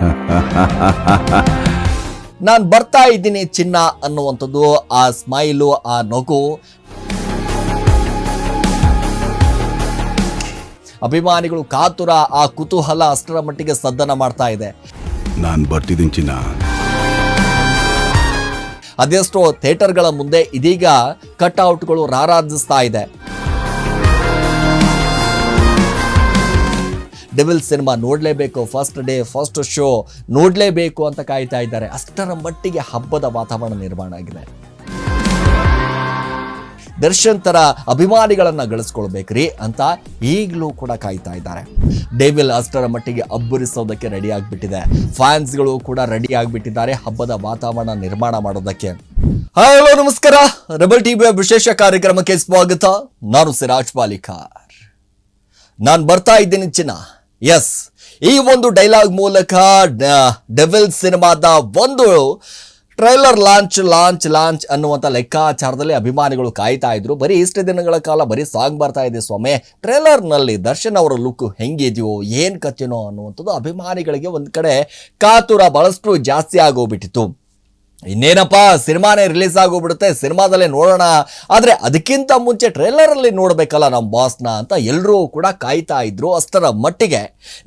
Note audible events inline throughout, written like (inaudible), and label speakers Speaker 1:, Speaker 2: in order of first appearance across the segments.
Speaker 1: (laughs) ನಾನು ಬರ್ತಾ ಇದ್ದೀನಿ ಚಿನ್ನ ಅನ್ನುವಂಥದ್ದು ಆ ಸ್ಮೈಲು ಆ ನಗು. ಅಭಿಮಾನಿಗಳು ಕಾತುರ ಆ ಕುತೂಹಲ ಅಷ್ಟರ ಮಟ್ಟಿಗೆ ಸದ್ದನ ಮಾಡ್ತಾ ಇದೆ.
Speaker 2: ನಾನು ಬರ್ತಿದ್ದೀನಿ ಚಿನ್ನ.
Speaker 1: ಅದೆಷ್ಟೋ ಥಿಯೇಟರ್ಗಳ ಮುಂದೆ ಇದೀಗ ಕಟ್ಔಟ್ಗಳು ರಾರಾಜಿಸ್ತಾ ಇದೆ. ಡೆವಿಲ್ ಸಿನಿಮಾ ನೋಡಲೇಬೇಕು ಫಸ್ಟ್ ಡೇ ಫಸ್ಟ್ ಶೋ ನೋಡಲೇಬೇಕು ಅಂತ ಕಾಯ್ತಾ ಇದ್ದಾರೆ. ಅಷ್ಟರ ಮಟ್ಟಿಗೆ ಹಬ್ಬದ ವಾತಾವರಣ ನಿರ್ಮಾಣ ಆಗಿದೆ. ದರ್ಶನ್ ತರ ಅಭಿಮಾನಿಗಳನ್ನ ಗಳಿಸ್ಕೊಳ್ಬೇಕ್ರಿ ಅಂತ ಈಗಲೂ ಕೂಡ ಕಾಯ್ತಾ ಇದ್ದಾರೆ. ಡೇವಿಲ್ ಅಷ್ಟರ ಮಟ್ಟಿಗೆ ಅಬ್ಬರಿಸೋದಕ್ಕೆ ರೆಡಿ ಆಗಿಬಿಟ್ಟಿದೆ. ಫ್ಯಾನ್ಸ್ಗಳು ಕೂಡ ರೆಡಿ ಆಗಿಬಿಟ್ಟಿದ್ದಾರೆ ಹಬ್ಬದ ವಾತಾವರಣ ನಿರ್ಮಾಣ ಮಾಡೋದಕ್ಕೆ. ಹಲೋ ನಮಸ್ಕಾರ. ರೆಬಲ್ ಟಿವಿಯ ವಿಶೇಷ ಕಾರ್ಯಕ್ರಮಕ್ಕೆ ಸ್ವಾಗತ. ನಾನು ಸಿರಾಜ್ ಪಾಲಿಕಾರ್. ನಾನು ಬರ್ತಾ ಇದ್ದೀನಿ ಚಿನ್ನ. ಎಸ್ ಈ ಒಂದು ಡೈಲಾಗ್ ಮೂಲಕ ಡೆವಿಲ್ ಸಿನಿಮಾದ ಒಂದು ಟ್ರೈಲರ್ ಲಾಂಚ್ ಲಾಂಚ್ ಲಾಂಚ್ ಅನ್ನುವಂಥ ಲೆಕ್ಕಾಚಾರದಲ್ಲಿ ಅಭಿಮಾನಿಗಳು ಕಾಯ್ತಾ ಇದ್ರು. ಬರೀ ಇಷ್ಟು ದಿನಗಳ ಕಾಲ ಬರೀ ಸಾಂಗ್ ಬರ್ತಾ ಇದೆ ಸ್ವಾಮಿ. ಟ್ರೈಲರ್ನಲ್ಲಿ ದರ್ಶನ್ ಅವರ ಲುಕ್ ಹೆಂಗಿದೆಯೋ, ಏನು ಕಥೆನೋ ಅನ್ನುವಂಥದ್ದು ಅಭಿಮಾನಿಗಳಿಗೆ ಒಂದು ಕಡೆ ಕಾತುರ ಬಹಳಷ್ಟು ಜಾಸ್ತಿ ಆಗೋಗ್ಬಿಟ್ಟಿತ್ತು. ಇನ್ನೇನಪ್ಪ, ಸಿನಿಮಾನೇ ರಿಲೀಸ್ ಆಗೋಗ್ಬಿಡುತ್ತೆ, ಸಿನಿಮಾದಲ್ಲೇ ನೋಡೋಣ. ಆದರೆ ಅದಕ್ಕಿಂತ ಮುಂಚೆ ಟ್ರೇಲರಲ್ಲಿ ನೋಡಬೇಕಲ್ಲ ನಮ್ಮ ಬಾಸ್ನ ಅಂತ ಎಲ್ಲರೂ ಕೂಡ ಕಾಯ್ತಾ ಇದ್ರು ಅಷ್ಟರ ಮಟ್ಟಿಗೆ.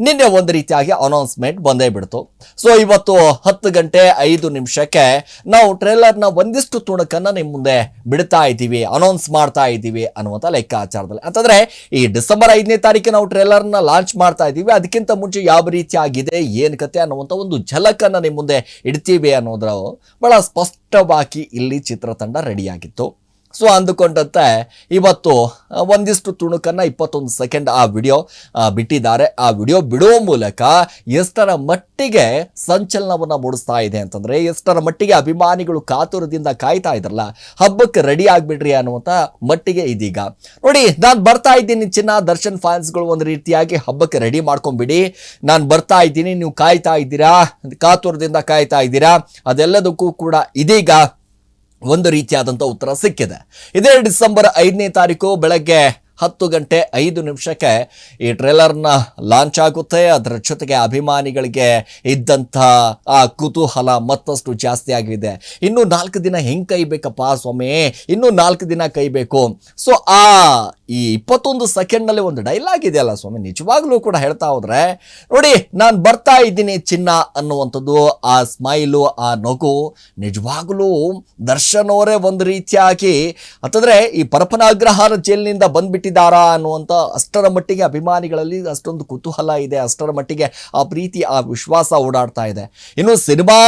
Speaker 1: ನಿನ್ನೆ ಒಂದು ರೀತಿಯಾಗಿ ಅನೌನ್ಸ್ಮೆಂಟ್ ಬಂದೇ ಬಿಡ್ತು. ಸೊ ಇವತ್ತು ಹತ್ತು ಗಂಟೆ ಐದು ನಿಮಿಷಕ್ಕೆ ನಾವು ಟ್ರೇಲರ್ನ ಒಂದಿಷ್ಟು ತುಣುಕನ್ನು ನಿಮ್ಮ ಮುಂದೆ ಬಿಡ್ತಾ ಇದ್ದೀವಿ ಅನೌನ್ಸ್ ಮಾಡ್ತಾ ಇದ್ದೀವಿ ಅನ್ನುವಂಥ ಲೆಕ್ಕಾಚಾರದಲ್ಲಿ. ಅಂತಂದರೆ, ಈ ಡಿಸೆಂಬರ್ ಐದನೇ ತಾರೀಕು ನಾವು ಟ್ರೇಲರ್ನ ಲಾಂಚ್ ಮಾಡ್ತಾ ಇದ್ದೀವಿ. ಅದಕ್ಕಿಂತ ಮುಂಚೆ ಯಾವ ರೀತಿಯಾಗಿದೆ, ಏನು ಕತೆ ಅನ್ನುವಂಥ ಒಂದು ಝಲಕನ್ನು ನಿಮ್ಮ ಮುಂದೆ ಇಡ್ತೀವಿ ಅನ್ನೋದ್ರ ಬಹಳ ಸ್ಪಷ್ಟವಾಗಿ ಇಲ್ಲಿ ಚಿತ್ರತಂಡ ರೆಡಿಯಾಗಿತ್ತು ಸೊ ಅಂದುಕೊಂಡಂತೆ, ಇವತ್ತು ಒಂದಿಷ್ಟು ತುಣುಕನ್ನು ಇಪ್ಪತ್ತೊಂದು ಸೆಕೆಂಡ್ ಆ ವಿಡಿಯೋ ಬಿಟ್ಟಿದ್ದಾರೆ. ಆ ವಿಡಿಯೋ ಬಿಡುವ ಮೂಲಕ ಎಷ್ಟರ ಮಟ್ಟಿಗೆ ಸಂಚಲನವನ್ನು ಮೂಡಿಸ್ತಾ ಇದೆ ಅಂತಂದ್ರೆ, ಎಷ್ಟರ ಮಟ್ಟಿಗೆ ಅಭಿಮಾನಿಗಳು ಕಾತುರದಿಂದ ಕಾಯ್ತಾ ಇದ್ರಲ್ಲ, ಹಬ್ಬಕ್ಕೆ ರೆಡಿ ಆಗಿಬಿಡ್ರಿ ಅನ್ನುವಂಥ ಮಟ್ಟಿಗೆ ಇದೀಗ. ನೋಡಿ, ನಾನು ಬರ್ತಾ ಇದ್ದೀನಿ ಚಿನ್ನ, ದರ್ಶನ್ ಫ್ಯಾನ್ಸ್ಗಳು ಒಂದು ರೀತಿಯಾಗಿ ಹಬ್ಬಕ್ಕೆ ರೆಡಿ ಮಾಡ್ಕೊಂಬಿಡಿ. ನಾನು ಬರ್ತಾ ಇದ್ದೀನಿ, ನೀವು ಕಾಯ್ತಾ ಇದ್ದೀರಾ? ಕಾತುರದಿಂದ ಕಾಯ್ತಾ ಇದ್ದೀರಾ? ಅದೆಲ್ಲದಕ್ಕೂ ಕೂಡ ಇದೀಗ ಒಂದು ರೀತಿಯಾದಂಥ ಉತ್ತರ ಸಿಕ್ಕಿದೆ. ಇದೇ ಡಿಸೆಂಬರ್ ಐದನೇ ತಾರೀಕು ಬೆಳಗ್ಗೆ ಹತ್ತು ಗಂಟೆ ಐದು ನಿಮಿಷಕ್ಕೆ ಈ ಟ್ರೇಲರ್ನ ಲಾಂಚ್ ಆಗುತ್ತೆ. ಅದರ ಜೊತೆಗೆ ಅಭಿಮಾನಿಗಳಿಗೆ ಇದ್ದಂಥ ಆ ಕುತೂಹಲ ಮತ್ತಷ್ಟು ಜಾಸ್ತಿ ಆಗಿದೆ. ಇನ್ನೂ ನಾಲ್ಕು ದಿನ ಹೆಂಗೆ ಕೈಬೇಕಪ್ಪ ಸ್ವಾಮಿ? ಇನ್ನೂ ನಾಲ್ಕು ದಿನ ಕೈಬೇಕು ಸೊ ಆ ಈ ಇಪ್ಪತ್ತೊಂದು ಸೆಕೆಂಡ್ನಲ್ಲಿ ಒಂದು ಡೈಲಾಗ್ ಇದೆಯಲ್ಲ ಸ್ವಾಮಿ? ನಿಜವಾಗ್ಲೂ ಕೂಡ ಹೇಳ್ತಾ ಹೋದ್ರೆ, ನೋಡಿ, ನಾನು ಬರ್ತಾ ಇದ್ದೀನಿ ಚಿನ್ನ ಅನ್ನುವಂಥದ್ದು, ಆ ಸ್ಮೈಲು, ಆ ನಗು ನಿಜವಾಗ್ಲೂ ದರ್ಶನವರೇ ಒಂದು ರೀತಿಯಾಗಿ ಅಂತಂದ್ರೆ ಈ ಪರಪನಾಗ್ರಹಾರ ಜೈಲಿನಿಂದ ಬಂದ್ಬಿಟ್ಟಿದ್ದಾರಾ ಅನ್ನುವಂಥ ಅಷ್ಟರ ಮಟ್ಟಿಗೆ ಅಭಿಮಾನಿಗಳಲ್ಲಿ ಅಷ್ಟೊಂದು ಕುತೂಹಲ ಇದೆ, ಅಷ್ಟರ ಮಟ್ಟಿಗೆ ಆ ಪ್ರೀತಿ, ಆ ವಿಶ್ವಾಸ ಓಡಾಡ್ತಾ ಇದೆ. ಇನ್ನು ಸಿನಿಮಾ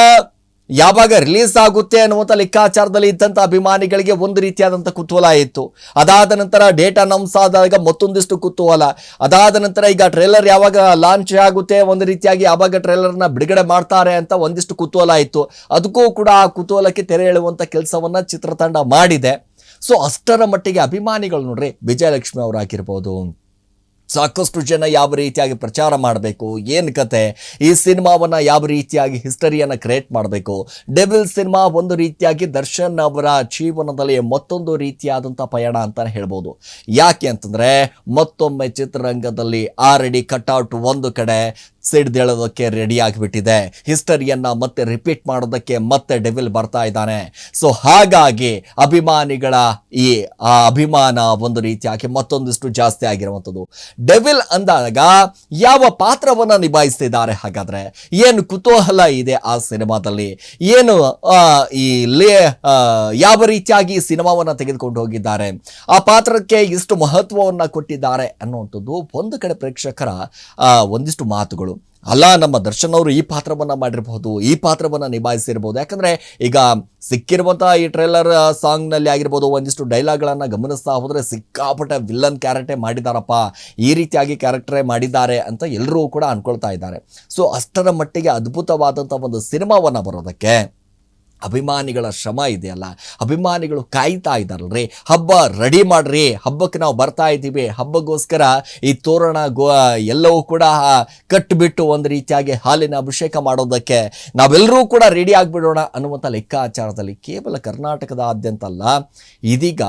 Speaker 1: ಯಾವಾಗ ರಿಲೀಸ್ ಆಗುತ್ತೆ ಅನ್ನುವಂಥ ಲೆಕ್ಕಾಚಾರದಲ್ಲಿ ಇದ್ದಂಥ ಅಭಿಮಾನಿಗಳಿಗೆ ಒಂದು ರೀತಿಯಾದಂಥ ಕುತೂಹಲ ಇತ್ತು. ಅದಾದ ನಂತರ ಡೇಟ್ ಅನೌನ್ಸ್ ಆದಾಗ ಮತ್ತೊಂದಿಷ್ಟು ಕುತೂಹಲ. ಅದಾದ ನಂತರ ಈಗ ಟ್ರೇಲರ್ ಯಾವಾಗ ಲಾಂಚ್ ಆಗುತ್ತೆ, ಒಂದು ರೀತಿಯಾಗಿ ಯಾವಾಗ ಟ್ರೇಲರ್ನ ಬಿಡುಗಡೆ ಮಾಡ್ತಾರೆ ಅಂತ ಒಂದಿಷ್ಟು ಕುತೂಹಲ ಇತ್ತು. ಅದಕ್ಕೂ ಕೂಡ ಆ ಕುತೂಹಲಕ್ಕೆ ತೆರೆ ಎಳುವಂಥ ಕೆಲಸವನ್ನು ಚಿತ್ರತಂಡ ಮಾಡಿದೆ. ಸೊ ಅಷ್ಟರ ಮಟ್ಟಿಗೆ ಅಭಿಮಾನಿಗಳು ನೋಡ್ರಿ ವಿಜಯಲಕ್ಷ್ಮಿ ಅವರಾಗಿರ್ಬೋದು ಸಾಕಷ್ಟು ಜನ ಯಾವ ರೀತಿಯಾಗಿ ಪ್ರಚಾರ ಮಾಡಬೇಕು, ಏನು ಕತೆ, ಈ ಸಿನಿಮಾವನ್ನು ಯಾವ ರೀತಿಯಾಗಿ ಹಿಸ್ಟರಿಯನ್ನು ಕ್ರಿಯೇಟ್ ಮಾಡಬೇಕು ಡೆವಿಲ್ ಸಿನಿಮಾ ಒಂದು ರೀತಿಯಾಗಿ ದರ್ಶನ್ ಅವರ ಜೀವನದಲ್ಲಿ ಮತ್ತೊಂದು ರೀತಿಯಾದಂಥ ಪಯಣ ಅಂತಲೇ ಹೇಳ್ಬೋದು. ಯಾಕೆ ಅಂತಂದರೆ, ಮತ್ತೊಮ್ಮೆ ಚಿತ್ರರಂಗದಲ್ಲಿ ಆಲ್ರೆಡಿ ಕಟ್ಔಟ್ ಒಂದು ಕಡೆ ಸಿಡ್ದೇಳೋದಕ್ಕೆ ರೆಡಿ ಆಗಿಬಿಟ್ಟಿದೆ. ಹಿಸ್ಟರಿಯನ್ನ ಮತ್ತೆ ರಿಪೀಟ್ ಮಾಡೋದಕ್ಕೆ ಮತ್ತೆ ಡೆವಿಲ್ ಬರ್ತಾ ಇದ್ದಾನೆ. ಸೊ ಹಾಗಾಗಿ ಅಭಿಮಾನಿಗಳ ಈ, ಆ ಅಭಿಮಾನ ಒಂದು ರೀತಿಯಾಗಿ ಮತ್ತೊಂದಿಷ್ಟು ಜಾಸ್ತಿ ಆಗಿರುವಂಥದ್ದು. ಡೆವಿಲ್ ಅಂದಾಗ ಯಾವ ಪಾತ್ರವನ್ನ ನಿಭಾಯಿಸ್ತಿದ್ದಾರೆ? ಹಾಗಾದ್ರೆ ಏನು ಕುತೂಹಲ ಇದೆ ಆ ಸಿನಿಮಾದಲ್ಲಿ? ಏನು ಈ ಲೇ ಯಾವ ರೀತಿಯಾಗಿ ಸಿನಿಮಾವನ್ನ ತೆಗೆದುಕೊಂಡು ಹೋಗಿದ್ದಾರೆ? ಆ ಪಾತ್ರಕ್ಕೆ ಎಷ್ಟು ಮಹತ್ವವನ್ನ ಕೊಟ್ಟಿದ್ದಾರೆ ಅನ್ನುವಂಥದ್ದು ಒಂದು ಕಡೆ ಪ್ರೇಕ್ಷಕರ ಒಂದಿಷ್ಟು ಮಾತುಗಳು. ಅಲ್ಲ, ನಮ್ಮ ದರ್ಶನ್ ಅವರು ಈ ಪಾತ್ರವನ್ನ ಮಾಡಿರಬಹುದು, ಈ ಪಾತ್ರವನ್ನ ನಿಭಾಯಿಸಿರ್ಬೋದು ಯಾಕಂದ್ರೆ ಈಗ ಸಿಕ್ಕಿರುವಂತಹ ಈ ಟ್ರೇಲರ್ ಸಾಂಗ್ನಲ್ಲಿ ಆಗಿರ್ಬೋದು, ಒಂದಿಷ್ಟು ಡೈಲಾಗ್ಗಳನ್ನು ಗಮನಿಸ್ತಾ ಹೋದ್ರೆ ಸಿಕ್ಕಾಪಟ್ಟೆ ವಿಲ್ಲನ್ ಕ್ಯಾರೆಕ್ಟೇ ಮಾಡಿದಾರಪ್ಪ, ಈ ರೀತಿಯಾಗಿ ಕ್ಯಾರೆಕ್ಟರೇ ಮಾಡಿದ್ದಾರೆ ಅಂತ ಎಲ್ಲರೂ ಕೂಡ ಅನ್ಕೊಳ್ತಾ ಇದ್ದಾರೆ. ಸೊ ಅಷ್ಟರ ಮಟ್ಟಿಗೆ ಅದ್ಭುತವಾದಂಥ ಒಂದು ಸಿನಿಮಾವನ್ನ ಬರೋದಕ್ಕೆ ಅಭಿಮಾನಿಗಳ ಶ್ರಮ ಇದೆಯಲ್ಲ, ಅಭಿಮಾನಿಗಳು ಕಾಯ್ತಾ ಇದ್ದಾರಲ್ರಿ, ಹಬ್ಬ ರೆಡಿ ಮಾಡ್ರಿ, ಹಬ್ಬಕ್ಕೆ ನಾವು ಬರ್ತಾ ಇದ್ದೀವಿ ಹಬ್ಬಕ್ಕೋಸ್ಕರ ಈ ತೋರಣ ಗೋ ಎಲ್ಲವೂ ಕೂಡ ಕಟ್ಟಿಬಿಟ್ಟು ಒಂದು ರೀತಿಯಾಗಿ ಹಾಲಿನ ಅಭಿಷೇಕ ಮಾಡೋದಕ್ಕೆ ನಾವೆಲ್ಲರೂ ಕೂಡ ರೆಡಿ ಆಗಿಬಿಡೋಣ ಅನ್ನುವಂಥ ಲೆಕ್ಕಾಚಾರದಲ್ಲಿ ಕೇವಲ ಕರ್ನಾಟಕದಾದ್ಯಂತ ಅಲ್ಲ ಇದೀಗ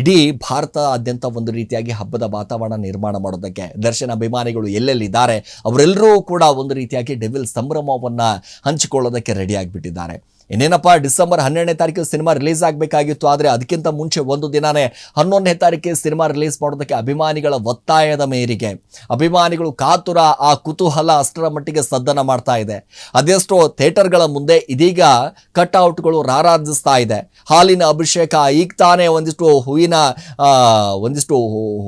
Speaker 1: ಇಡೀ ಭಾರತದಾದ್ಯಂತ ಒಂದು ರೀತಿಯಾಗಿ ಹಬ್ಬದ ವಾತಾವರಣ ನಿರ್ಮಾಣ ಮಾಡೋದಕ್ಕೆ ದರ್ಶನ ಅಭಿಮಾನಿಗಳು ಎಲ್ಲೆಲ್ಲಿದ್ದಾರೆ, ಅವರೆಲ್ಲರೂ ಕೂಡ ಒಂದು ರೀತಿಯಾಗಿ ಡೆವಿಲ್ ಸಂಭ್ರಮವನ್ನು ಹಂಚಿಕೊಳ್ಳೋದಕ್ಕೆ ರೆಡಿ ಆಗಿಬಿಟ್ಟಿದ್ದಾರೆ. ಇನ್ನೇನಪ್ಪ, ಡಿಸೆಂಬರ್ ಹನ್ನೆರಡನೇ ತಾರೀಕು ಸಿನಿಮಾ ರಿಲೀಸ್ ಆಗಬೇಕಾಗಿತ್ತು, ಆದರೆ ಅದಕ್ಕಿಂತ ಮುಂಚೆ ಒಂದು ದಿನಾನೇ ಹನ್ನೊಂದನೇ ತಾರೀಕಿಗೆ ಸಿನಿಮಾ ರಿಲೀಸ್ ಮಾಡೋದಕ್ಕೆ ಅಭಿಮಾನಿಗಳ ಒತ್ತಾಯದ ಮೇರೆಗೆ. ಅಭಿಮಾನಿಗಳು ಕಾತುರ, ಆ ಕುತೂಹಲ ಅಷ್ಟರ ಮಟ್ಟಿಗೆ ಸದ್ದನ ಮಾಡ್ತಾ ಇದೆ. ಅದೆಷ್ಟೋ ಥಿಯೇಟರ್ಗಳ ಮುಂದೆ ಇದೀಗ ಕಟ್ಔಟ್ಗಳು ರಾರಾಜಿಸ್ತಾ ಇದೆ. ಹಾಲಿನ ಅಭಿಷೇಕ ಈಗ ತಾನೇ ಒಂದಿಷ್ಟು ಹೂವಿನ ಒಂದಿಷ್ಟು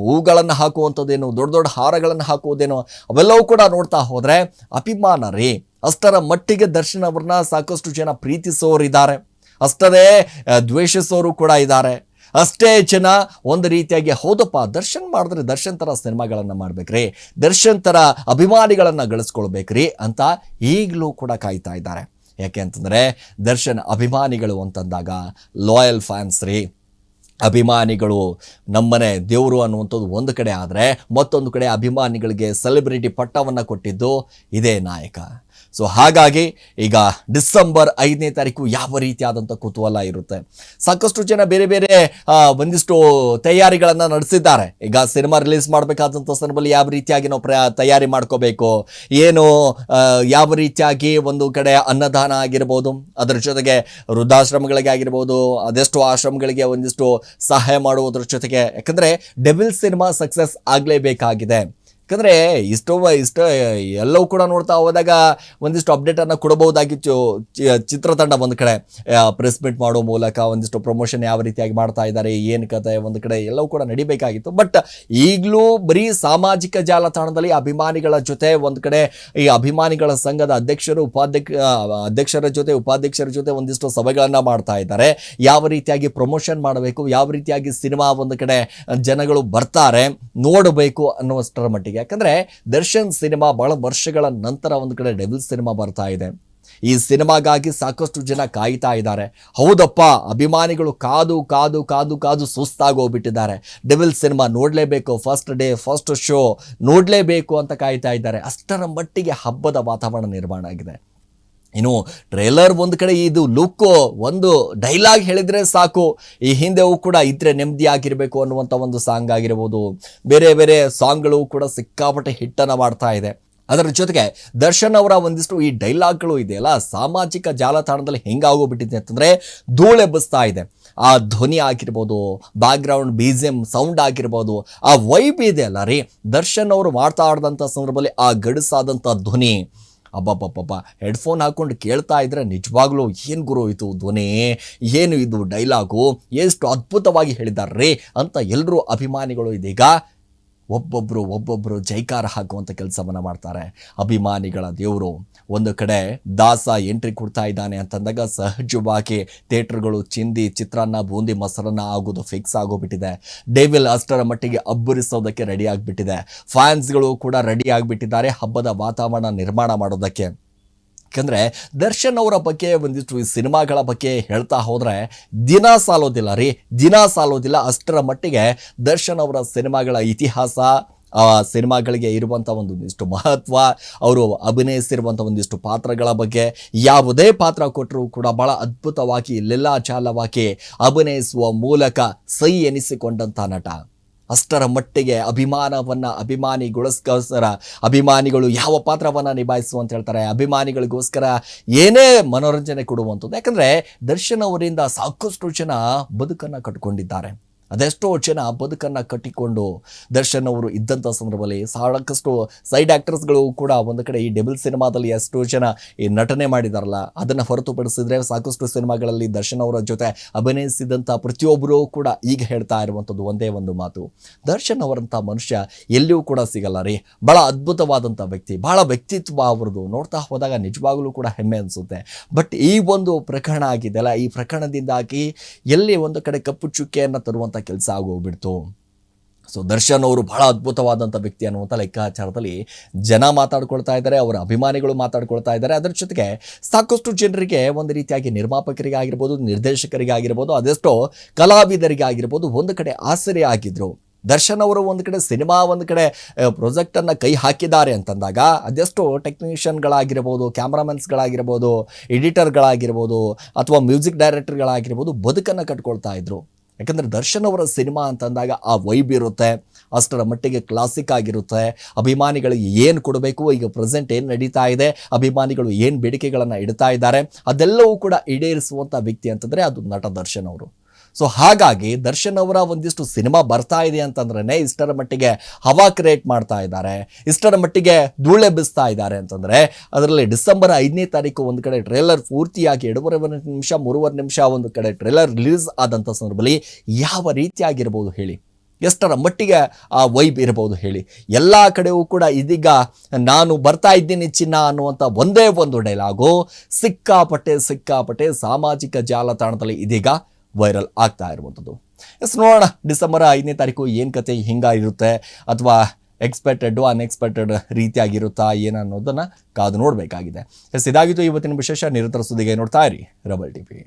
Speaker 1: ಹೂಗಳನ್ನು ಹಾಕುವಂಥದ್ದೇನು, ದೊಡ್ಡ ದೊಡ್ಡ ಹಾರಗಳನ್ನು ಹಾಕುವುದೇನು, ಅವೆಲ್ಲವೂ ಕೂಡ ನೋಡ್ತಾ ಹೋದರೆ ಅಭಿಮಾನ ರೀ. ಅಷ್ಟರ ಮಟ್ಟಿಗೆ ದರ್ಶನ್ ಅವ್ರನ್ನ ಸಾಕಷ್ಟು ಜನ ಪ್ರೀತಿಸೋರಿದ್ದಾರೆ. ಅಷ್ಟರೇ ಅಷ್ಟದೇ ದ್ವೇಷಿಸೋರು ಕೂಡ ಇದ್ದಾರೆ. ಅಷ್ಟೇ ಜನ ಒಂದು ರೀತಿಯಾಗಿ, ಹೌದಪ್ಪ, ದರ್ಶನ್ ಮಾಡಿದ್ರೆ ದರ್ಶನ್ ಥರ ಸಿನಿಮಾಗಳನ್ನು ಮಾಡ್ಬೇಕ್ರಿ, ದರ್ಶನ್ ಥರ ಅಭಿಮಾನಿಗಳನ್ನು ಗಳಿಸ್ಕೊಳ್ಬೇಕ್ರಿ ಅಂತ ಈಗಲೂ ಕೂಡ ಕಾಯ್ತಾ ಇದ್ದಾರೆ. ಯಾಕೆ ಅಂತಂದರೆ, ದರ್ಶನ್ ಅಭಿಮಾನಿಗಳು ಅಂತಂದಾಗ ಲಾಯಲ್ ಫ್ಯಾನ್ಸ್ ರೀ. ಅಭಿಮಾನಿಗಳು ನಮ್ಮನೆ ದೇವರು ಅನ್ನುವಂಥದ್ದು ಒಂದು ಕಡೆ ಆದರೆ, ಮತ್ತೊಂದು ಕಡೆ ಅಭಿಮಾನಿಗಳಿಗೆ ಸೆಲೆಬ್ರಿಟಿ ಪಟ್ಟವನ್ನು ಕೊಟ್ಟಿದ್ದು ಇದೇ ನಾಯಕ. ಸೊ ಹಾಗಾಗಿ ಈಗ ಡಿಸೆಂಬರ್ ಐದನೇ ತಾರೀಕು ಯಾವ ರೀತಿಯಾದಂಥ ಕುತೂಹಲ ಇರುತ್ತೆ. ಸಾಕಷ್ಟು ಜನ ಬೇರೆ ಬೇರೆ ಒಂದಿಷ್ಟು ತಯಾರಿಗಳನ್ನು ನಡೆಸಿದ್ದಾರೆ. ಈಗ ಸಿನಿಮಾ ರಿಲೀಸ್ ಮಾಡಬೇಕಾದಂಥ ಸಂದರ್ಭದಲ್ಲಿ ಯಾವ ರೀತಿಯಾಗಿ ನಾವು ಪ್ರ ತಯಾರಿ ಮಾಡ್ಕೋಬೇಕು? ಏನು ಯಾವ ರೀತಿಯಾಗಿ ಒಂದು ಕಡೆ ಅನ್ನದಾನ ಆಗಿರ್ಬೋದು, ಅದರ ಜೊತೆಗೆ ವೃದ್ಧಾಶ್ರಮಗಳಿಗೆ ಆಗಿರ್ಬೋದು ಅದೆಷ್ಟು ಆಶ್ರಮಗಳಿಗೆ ಒಂದಿಷ್ಟು ಸಹಾಯ ಮಾಡುವುದರ ಜೊತೆಗೆ, ಯಾಕಂದರೆ ಡೆವಿಲ್ ಸಿನಿಮಾ ಸಕ್ಸಸ್ ಆಗಲೇಬೇಕಾಗಿದೆ. ಯಾಕಂದರೆ ಇಷ್ಟೋ ಇಷ್ಟ, ಎಲ್ಲವೂ ಕೂಡ ನೋಡ್ತಾ ಹೋದಾಗ ಒಂದಿಷ್ಟು ಅಪ್ಡೇಟನ್ನು ಕೊಡಬಹುದಾಗಿತ್ತು. ಚಿತ್ರತಂಡ ಒಂದು ಕಡೆ ಪ್ರೆಸ್ ಮೀಟ್ ಮಾಡೋ ಮೂಲಕ ಒಂದಿಷ್ಟು ಪ್ರಮೋಷನ್ ಯಾವ ರೀತಿಯಾಗಿ ಮಾಡ್ತಾ ಇದ್ದಾರೆ, ಏನು ಕತೆ ಒಂದು ಕಡೆ ಎಲ್ಲವೂ ಕೂಡ ನಡಿಬೇಕಾಗಿತ್ತು. ಬಟ್ ಈಗಲೂ ಬರೀ ಸಾಮಾಜಿಕ ಜಾಲತಾಣದಲ್ಲಿ ಅಭಿಮಾನಿಗಳ ಜೊತೆ ಒಂದು ಕಡೆ, ಈ ಅಭಿಮಾನಿಗಳ ಸಂಘದ ಅಧ್ಯಕ್ಷರು, ಉಪಾಧ್ಯಕ್ಷ ಅಧ್ಯಕ್ಷರ ಜೊತೆ, ಉಪಾಧ್ಯಕ್ಷರ ಜೊತೆ ಒಂದಿಷ್ಟು ಸಭೆಗಳನ್ನು ಮಾಡ್ತಾ ಇದ್ದಾರೆ. ಯಾವ ರೀತಿಯಾಗಿ ಪ್ರಮೋಷನ್ ಮಾಡಬೇಕು, ಯಾವ ರೀತಿಯಾಗಿ ಸಿನಿಮಾ ಒಂದು ಕಡೆ ಜನಗಳು ಬರ್ತಾರೆ, ನೋಡಬೇಕು ಅನ್ನುವಷ್ಟರ ಮಟ್ಟಿಗೆ. ಯಾಕಂದ್ರೆ ದರ್ಶನ್ ಸಿನಿಮಾ ಬಹಳ ವರ್ಷಗಳ ನಂತರ ಒಂದು ಕಡೆ ಡೆವಿಲ್ ಸಿನಿಮಾ ಬರ್ತಾ ಇದೆ. ಈ ಸಿನಿಮಾಗಾಗಿ ಸಾಕಷ್ಟು ಜನ ಕಾಯ್ತಾ ಇದ್ದಾರೆ. ಹೌದಪ್ಪ, ಅಭಿಮಾನಿಗಳು ಕಾದು ಕಾದು ಕಾದು ಕಾದು ಸುಸ್ತಾಗೋಗ್ಬಿಟ್ಟಿದ್ದಾರೆ ಡೆವಿಲ್ ಸಿನಿಮಾ ನೋಡಲೇಬೇಕು ಫಸ್ಟ್ ಡೇ ಫಸ್ಟ್ ಶೋ ನೋಡಲೇಬೇಕು ಅಂತ ಕಾಯ್ತಾ ಇದ್ದಾರೆ. ಅಷ್ಟರ ಮಟ್ಟಿಗೆ ಹಬ್ಬದ ವಾತಾವರಣ ನಿರ್ಮಾಣ ಆಗಿದೆ. ಇನ್ನು ಟ್ರೇಲರ್ ಒಂದು ಕಡೆ ಇದು ಲುಕ್ ಒಂದು ಡೈಲಾಗ್ ಹೇಳಿದ್ರೆ ಸಾಕು. ಈ ಹಿಂದೆವು ಕೂಡ ಇದ್ರೆ ನೆಮ್ಮದಿ ಆಗಿರಬೇಕು ಅನ್ನುವಂಥ ಒಂದು ಸಾಂಗ್ ಆಗಿರ್ಬೋದು. ಬೇರೆ ಬೇರೆ ಸಾಂಗ್ಗಳು ಕೂಡ ಸಿಕ್ಕಾಪಟ್ಟೆ ಹಿಟ್ಟನ್ನು ಮಾಡ್ತಾ ಇದೆ. ಅದರ ಜೊತೆಗೆ ದರ್ಶನ್ ಅವರ ಒಂದಿಷ್ಟು ಈ ಡೈಲಾಗ್ಗಳು ಇದೆಯಲ್ಲ, ಸಾಮಾಜಿಕ ಜಾಲತಾಣದಲ್ಲಿ ಹೆಂಗಾಗೋಗ್ಬಿಟ್ಟಿದೆ ಅಂತಂದ್ರೆ ಧೂಳೆಬ್ಬಿಸ್ತಾ ಇದೆ. ಆ ಧ್ವನಿ ಆಗಿರ್ಬೋದು background B G M sound ಆಗಿರ್ಬೋದು, ಆ ವೈಬ್ ಇದೆ ಅಲ್ಲ ರೀ. ದರ್ಶನ್ ಅವರು ಮಾಡ್ತಾ ಆಡಿದಂಥ ಸಂದರ್ಭದಲ್ಲಿ ಆ ಗಡುಸಾದಂಥ ಧ್ವನಿ. ಅಬ್ಬಬ್ಬಬ್ಬ ಹೆಡ್ಫೋನ್ ಹಾಕೊಂಡು ಕೇಳ್ತಾ ಇದ್ರೆ ನಿಜವಾಗ್ಲೂ ಏನು ಗುರು ಇದು ಧ್ವನಿ? ಏನು ಇದು ಡೈಲಾಗು ಎಷ್ಟು ಅದ್ಭುತವಾಗಿ ಹೇಳಿದಾರ್ರಿ ಅಂತ ಎಲ್ಲರೂ ಅಭಿಮಾನಿಗಳು ಇದೀಗ ಒಬ್ಬೊಬ್ಬರು ಒಬ್ಬೊಬ್ಬರು ಜೈಕಾರ ಹಾಕುವಂಥ ಕೆಲಸವನ್ನು ಮಾಡ್ತಾರೆ. ಅಭಿಮಾನಿಗಳ ದೇವರು. ಒಂದು ಕಡೆ ದಾಸ ಎಂಟ್ರಿ ಕೊಡ್ತಾ ಇದ್ದಾನೆ ಅಂತಂದಾಗ ಸಹಜವಾಗಿ ಥಿಯೇಟ್ರ್ಗಳು ಚಿಂದಿ ಚಿತ್ರಾನ್ನ, ಬೂಂದಿ, ಮೊಸರನ್ನ ಆಗೋದು ಫಿಕ್ಸ್ ಆಗೋಗ್ಬಿಟ್ಟಿದೆ. ಡೇವಿಲ್ ಅಷ್ಟರ ಮಟ್ಟಿಗೆ ಅಬ್ಬರಿಸೋದಕ್ಕೆ ರೆಡಿ ಆಗಿಬಿಟ್ಟಿದೆ. ಫ್ಯಾನ್ಸ್ಗಳು ಕೂಡ ರೆಡಿ ಆಗಿಬಿಟ್ಟಿದ್ದಾರೆ ಹಬ್ಬದ ವಾತಾವರಣ ನಿರ್ಮಾಣ ಮಾಡೋದಕ್ಕೆ. ಯಾಕಂದರೆ ದರ್ಶನ್ ಅವರ ಬಗ್ಗೆ ಒಂದಿಷ್ಟು ಈ ಸಿನಿಮಾಗಳ ಬಗ್ಗೆ ಹೇಳ್ತಾ ಹೋದರೆ ದಿನ ಸಾಲೋದಿಲ್ಲ ರೀ, ದಿನ ಸಾಲೋದಿಲ್ಲ. ಅಷ್ಟರ ಮಟ್ಟಿಗೆ ದರ್ಶನ್ ಅವರ ಸಿನಿಮಾಗಳ ಇತಿಹಾಸ, ಆ ಸಿನಿಮಾಗಳಿಗೆ ಇರುವಂಥ ಒಂದು ಒಂದಿಷ್ಟು ಮಹತ್ವ, ಅವರು ಅಭಿನಯಿಸಿರುವಂಥ ಒಂದಿಷ್ಟು ಪಾತ್ರಗಳ ಬಗ್ಗೆ ಯಾವುದೇ ಪಾತ್ರ ಕೊಟ್ಟರೂ ಕೂಡ ಬಹಳ ಅದ್ಭುತವಾಗಿ ಲೀಲಾಚಾಲವಾಗಿ ಅಭಿನಯಿಸುವ ಮೂಲಕ ಸೈ ಎನಿಸಿಕೊಂಡಂಥ ನಟ. ಅಷ್ಟರ ಮಟ್ಟಿಗೆ ಅಭಿಮಾನವನ್ನು ಅಭಿಮಾನಿಗೊಳಿಸ್ಕೋಸ್ಕರ ಅಭಿಮಾನಿಗಳು ಯಾವ ಪಾತ್ರವನ್ನು ನಿಭಾಯಿಸು ಅಂತ ಹೇಳ್ತಾರೆ. ಅಭಿಮಾನಿಗಳಿಗೋಸ್ಕರ ಏನೇ ಮನೋರಂಜನೆ ಕೊಡುವಂಥದ್ದು. ಯಾಕಂದರೆ ದರ್ಶನ್ ಅವರಿಂದ ಸಾಕಷ್ಟು ಜನ ಬದುಕನ್ನು ಕಟ್ಕೊಂಡಿದ್ದಾರೆ. ಅದೆಷ್ಟೋ ಜನ ಬದುಕನ್ನು ಕಟ್ಟಿಕೊಂಡು ದರ್ಶನ್ ಅವರು ಇದ್ದಂಥ ಸಂದರ್ಭದಲ್ಲಿ ಸಾಕಷ್ಟು ಸೈಡ್ ಆ್ಯಕ್ಟರ್ಸ್ಗಳು ಕೂಡ ಒಂದು ಕಡೆ ಈ ಡೆಬಲ್ ಸಿನಿಮಾದಲ್ಲಿ ಎಷ್ಟೋ ಜನ ಈ ನಟನೆ ಮಾಡಿದಾರಲ್ಲ, ಅದನ್ನು ಹೊರತುಪಡಿಸಿದ್ರೆ ಸಾಕಷ್ಟು ಸಿನಿಮಾಗಳಲ್ಲಿ ದರ್ಶನ್ ಅವರ ಜೊತೆ ಅಭಿನಯಿಸಿದಂಥ ಪ್ರತಿಯೊಬ್ಬರೂ ಕೂಡ ಈಗ ಹೇಳ್ತಾ ಇರುವಂಥದ್ದು ಒಂದೇ ಒಂದು ಮಾತು. ದರ್ಶನ್ ಅವರಂಥ ಮನುಷ್ಯ ಎಲ್ಲಿಯೂ ಕೂಡ ಸಿಗಲ್ಲ ರೀ. ಭಾಳ ಅದ್ಭುತವಾದಂಥ ವ್ಯಕ್ತಿ ಭಾಳ ವ್ಯಕ್ತಿತ್ವ ಅವರದು ನೋಡ್ತಾ ಹೋದಾಗ ನಿಜವಾಗಲೂ ಕೂಡ ಹೆಮ್ಮೆ ಅನಿಸುತ್ತೆ. ಬಟ್ ಈ ಒಂದು ಪ್ರಕರಣ ಆಗಿದೆಯಲ್ಲ ಈ ಪ್ರಕರಣದಿಂದಾಗಿ ಎಲ್ಲಿ ಒಂದು ಕಡೆ ಕಪ್ಪು ಚುಕ್ಕೆಯನ್ನು ತರುವಂಥ ಕೆಲಸ ಆಗೋಗ್ಬಿಡ್ತು ಸೊ ದರ್ಶನ್ ಅವರು ಬಹಳ ಅದ್ಭುತವಾದಂಥ ವ್ಯಕ್ತಿ ಅನ್ನುವಂಥ ಲೆಕ್ಕಾಚಾರದಲ್ಲಿ ಜನ ಮಾತಾಡ್ಕೊಳ್ತಾ ಇದ್ದಾರೆ, ಅವರ ಅಭಿಮಾನಿಗಳು ಮಾತಾಡ್ಕೊಳ್ತಾ ಇದ್ದಾರೆ. ಅದರ ಜೊತೆಗೆ ಸಾಕಷ್ಟು ಜನರಿಗೆ ಒಂದು ರೀತಿಯಾಗಿ ನಿರ್ಮಾಪಕರಿಗೆ ಆಗಿರ್ಬೋದು, ನಿರ್ದೇಶಕರಿಗೆ ಆಗಿರ್ಬೋದು ಅದೆಷ್ಟೋ ಕಲಾವಿದರಿಗೆ ಆಗಿರ್ಬೋದು ಒಂದು ಕಡೆ ಆಸರೆ ಆಗಿದ್ದರು ದರ್ಶನ್ ಅವರು ಒಂದು ಕಡೆ ಸಿನಿಮಾ ಒಂದು ಕಡೆ ಪ್ರೊಜೆಕ್ಟನ್ನು ಕೈ ಹಾಕಿದ್ದಾರೆ ಅಂತಂದಾಗ ಅದೆಷ್ಟೋ ಟೆಕ್ನಿಷಿಯನ್ಗಳಾಗಿರ್ಬೋದು, ಕ್ಯಾಮ್ರಾಮನ್ಸ್ಗಳಾಗಿರ್ಬೋದು, ಎಡಿಟರ್ಗಳಾಗಿರ್ಬೋದು, ಅಥವಾ ಮ್ಯೂಸಿಕ್ ಡೈರೆಕ್ಟರ್ಗಳಾಗಿರ್ಬೋದು ಬದುಕನ್ನು ಕಟ್ಕೊಳ್ತಾ ಇದ್ರು. ಯಾಕಂದರೆ ದರ್ಶನ್ ಅವರ ಸಿನಿಮಾ ಅಂತಂದಾಗ ಆ ವೈಬ್ ಇರುತ್ತೆ, ಅಷ್ಟರ ಮಟ್ಟಿಗೆ ಕ್ಲಾಸಿಕ್ ಆಗಿರುತ್ತೆ. ಅಭಿಮಾನಿಗಳಿಗೆ ಏನು ಕೊಡಬೇಕು, ಈಗ ಪ್ರೆಸೆಂಟ್ ಏನು ನಡೀತಾ ಇದೆ, ಅಭಿಮಾನಿಗಳು ಏನು ಬೇಡಿಕೆಗಳನ್ನು ಇಡ್ತಾ ಇದ್ದಾರೆ, ಅದೆಲ್ಲವೂ ಕೂಡ ಈಡೇರಿಸುವಂಥ ವ್ಯಕ್ತಿ ಅಂತಂದರೆ ಅದು ನಟ ದರ್ಶನ್ ಅವರು. ಸೊ ಹಾಗಾಗಿ ದರ್ಶನ್ ಅವರ ಒಂದಿಷ್ಟು ಸಿನಿಮಾ ಬರ್ತಾ ಇದೆ ಅಂತಂದ್ರೆ ಇಷ್ಟರ ಮಟ್ಟಿಗೆ ಹವಾ ಕ್ರಿಯೇಟ್ ಮಾಡ್ತಾ ಇದ್ದಾರೆ. ಇಷ್ಟರ ಮಟ್ಟಿಗೆ ಧೂಳೆ ಬಿಸ್ತಾ ಇದ್ದಾರೆ ಅಂತಂದ್ರೆ ಅದರಲ್ಲಿ ಡಿಸೆಂಬರ್ ಐದನೇ ತಾರೀಕು ಒಂದು ಕಡೆ ಟ್ರೇಲರ್ ಪೂರ್ತಿಯಾಗಿ ಎರಡೂವರೆ ನಿಮಿಷ, ಮೂರುವರೆ ನಿಮಿಷ ಒಂದು ಕಡೆ ಟ್ರೇಲರ್ ರಿಲೀಸ್ ಆದಂಥ ಸಂದರ್ಭದಲ್ಲಿ ಯಾವ ರೀತಿಯಾಗಿರ್ಬೋದು ಹೇಳಿ? ಎಷ್ಟರ ಮಟ್ಟಿಗೆ ಆ ವೈಬ್ ಇರಬಹುದು ಹೇಳಿ? ಎಲ್ಲ ಕಡೆಯೂ ಕೂಡ ಇದೀಗ ನಾನು ಬರ್ತಾ ಇದ್ದೀನಿ ಚಿನ್ನ ಅನ್ನುವಂಥ ಒಂದೇ ಒಂದು ಡೈಲಾಗು ಸಿಕ್ಕಾಪಟ್ಟೆ ಸಿಕ್ಕಾಪಟ್ಟೆ ಸಾಮಾಜಿಕ ಜಾಲತಾಣದಲ್ಲಿ ಇದೀಗ ವೈರಲ್ ಆಗ್ತಾ ಇರುವಂಥದ್ದು. ಎಸ್, ನೋಡೋಣ, ಡಿಸೆಂಬರ್ ಐದನೇ ತಾರೀಕು ಏನು ಕತೆ ಹಿಂಗ ಇರುತ್ತೆ ಅಥವಾ ಎಕ್ಸ್ಪೆಕ್ಟೆಡ್ ಅನ್ಎಕ್ಸ್ಪೆಕ್ಟೆಡ್ ರೀತಿಯಾಗಿರುತ್ತಾ ಏನನ್ನೋದನ್ನು ಕಾದು ನೋಡಬೇಕಾಗಿದೆ. ಎಸ್ ಇದಾಗಿತ್ತು ಇವತ್ತಿನ ವಿಶೇಷ ನಿರಂತರ ಸುದ್ದಿಗೆ ನೋಡ್ತಾ ಇರಿ, ರಬಲ್ ಟಿವಿ.